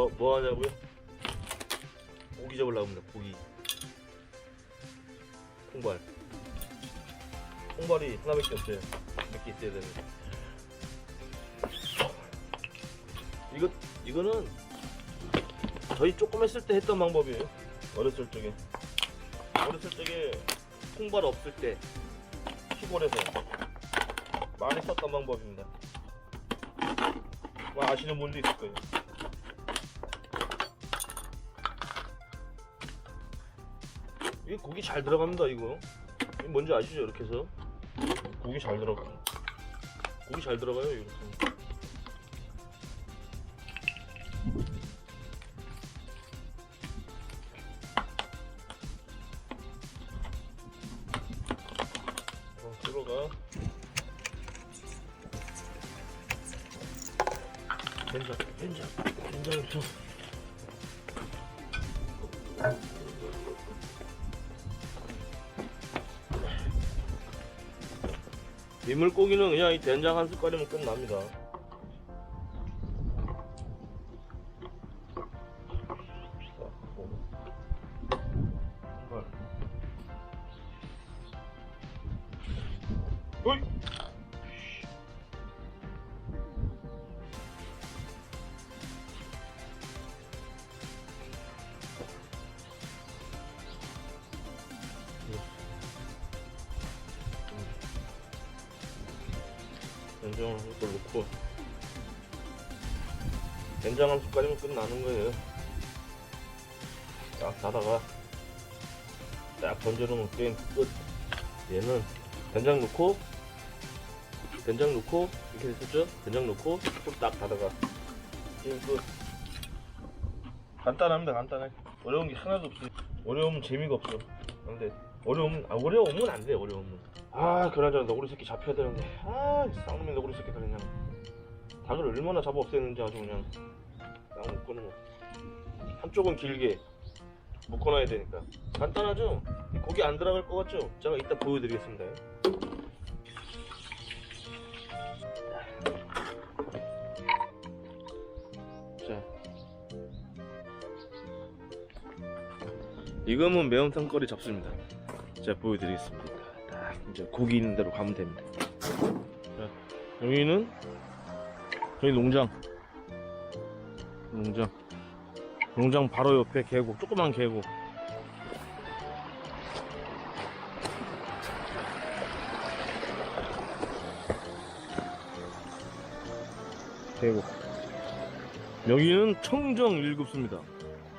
뭐, 뭐 하냐고요? 고기 잡으려고 합니다, 고기. 통발. 통발이 하나밖에 없어요. 몇 개 있어야 되는데. 이거, 이거는 저희 조금 했을 때 했던 방법이에요. 어렸을 적에. 어렸을 적에 통발 없을 때 시골에서 많이 썼던 방법입니다. 뭐 아시는 분도 있을 거예요. 이 고기 잘 들어갑니다 이거. 이거 뭔지 아시죠 이렇게 해서 고기 잘 들어가. 고기 잘 들어가요 이렇게. 어, 들어가. 된장, 된장, 된장을 좀. 민물고기는 그냥 이 된장 한 숟갈이면 끝납니다. 한 숟갈 넣고 된장 한 숟갈이면 끝나는 거예요. 딱 닫아가 딱 던져놓으면 게임 끝. 얘는 된장 넣고 된장 넣고 이렇게 됐었죠? 된장 넣고 딱 닫아가 게임 끝. 간단합니다 간단해. 어려운 게 하나도 없어요. 어려우면 재미가 없어. 근데 어려우면 아 어려우면 안돼 어려우면 아 그나저나 너구리 새끼 잡혀야 되는데. 아 쌍놈의 너구리 새끼들 그냥. 닭을 얼마나 잡아 없앴는지 아주 그냥. 딱 묶어놓으면 한쪽은 길게 묶어놔야 되니까. 간단하죠? 고기 안 들어갈 것 같죠? 제가 이따 보여드리겠습니다. 자. 이거면 매운탕거리 잡습니다 제가 보여드리겠습니다. 딱 이제 고기 있는 대로 가면 됩니다. 자 여기는 여기 농장. 농장. 농장 바로 옆에 계곡 조그만 계곡. 계곡. 여기는 청정 일급수입니다.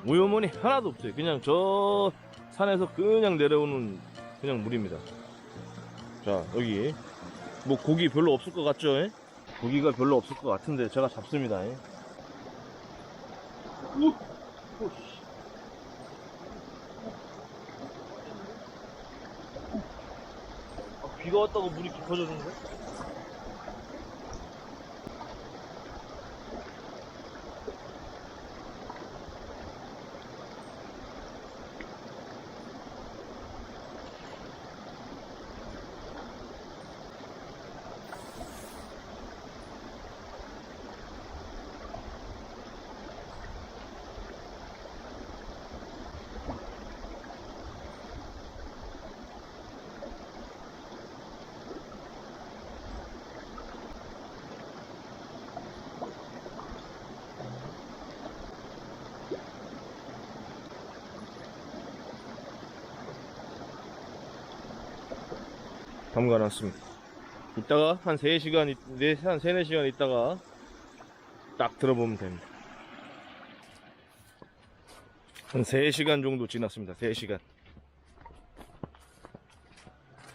오염원이 하나도 없어요. 그냥 저 산에서 그냥 내려오는 그냥 물입니다 자 여기 뭐 고기 별로 없을 것 같죠 예? 고기가 별로 없을 것 같은데 제가 잡습니다 예? 우! 오, 씨. 아, 비가 왔다고 물이 깊어졌는데? 담가놨습니다. 이따가 한 3시간, 있- 네, 한 3, 4시간 있다가 딱 들어보면 됩니다. 한 3시간 정도 지났습니다. 3시간.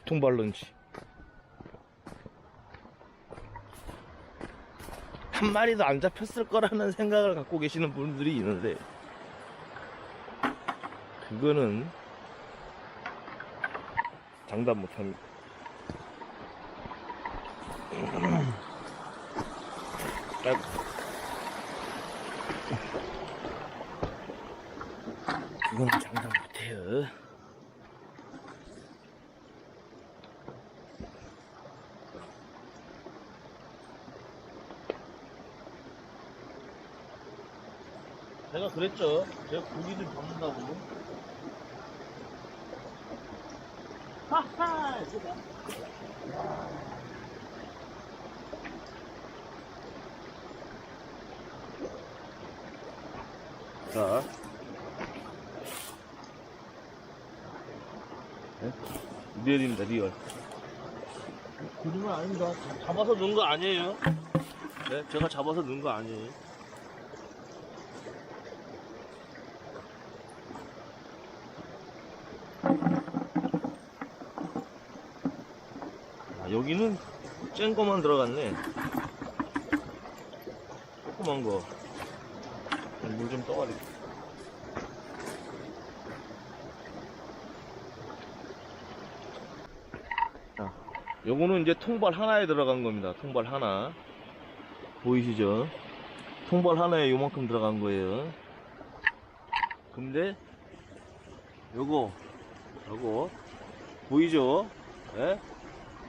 통발런지. 한 마리도 안 잡혔을 거라는 생각을 갖고 계시는 분들이 있는데, 그거는 장담 못합니다. 그건 장담 못해요. 제가 그랬죠. 제가 고기들 잡는다고. 하하! 이거다. 자. 네? 리얼입니다, 리얼. 거짓말 아닙니다. 잡아서 넣은 거 아니에요. 네, 제가 잡아서 넣은 거 아니에요. 아, 여기는 쨍 거만 들어갔네. 조그만 거. 물 좀 떠가지고. 자, 요거는 이제 통발 하나에 들어간 겁니다. 통발 하나. 보이시죠? 통발 하나에 요만큼 들어간 거예요. 근데, 요거, 요거, 보이죠? 예?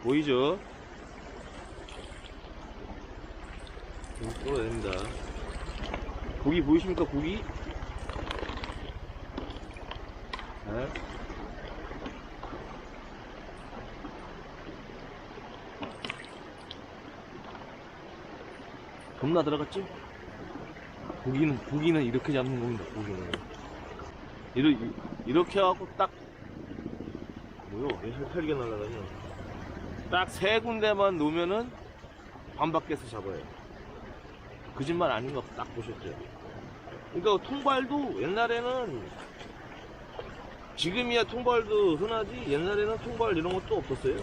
보이죠? 끌어야 됩니다. 고기 보이십니까, 고기? 예? 겁나 들어갔지? 고기는 고기는 이렇게 잡는 겁니다. 고기는 이러, 이렇게 하고 딱 뭐요? 왜 헷갈리게 날아다녀? 딱세 군데만 놓으면은 반 밖에서 잡아요. 거짓말 아닌 거 딱 보셨죠? 그러니까 통발도 옛날에는 지금이야 통발도 흔하지 옛날에는 통발 이런 것도 없었어요.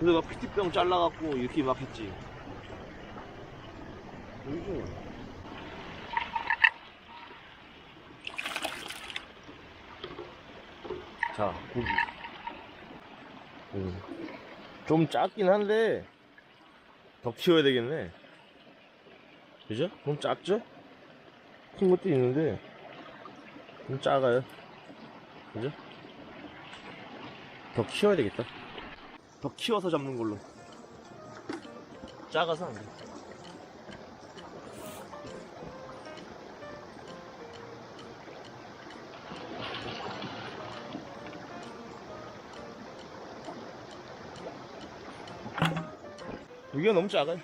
그래서 막 피티병 잘라갖고 이렇게 막 했지. 보이죠? 자, 고기. 음. 좀 작긴 한데, 더 키워야 되겠네. 그죠? 좀 작죠? 큰 것도 있는데, 좀 작아요. 그죠? 더 키워야 되겠다. 더 키워서 잡는 걸로. 작아서 안 돼. 여기가 너무 작아요.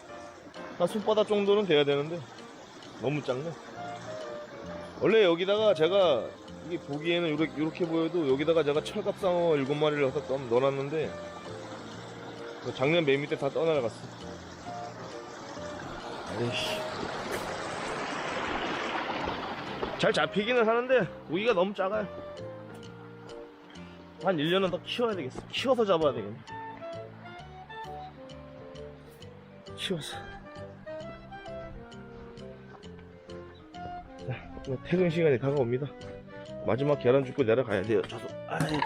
한 손바닥 정도는 돼야 되는데 너무 작네. 원래 여기다가 제가 이게 보기에는 이렇게, 이렇게 보여도 여기다가 제가 철갑상어 7마리를 넣어서 넣어놨는데 그 작년 매 밑에 다 떠나갔어. 잘 잡히기는 하는데 고기가 너무 작아요. 한 1년은 더 키워야 되겠어. 키워서 잡아야 되겠네. 키워서. 자, 퇴근 시간이 다가옵니다. 마지막 계란 줍고 내려가야 돼요. 저도. 아이.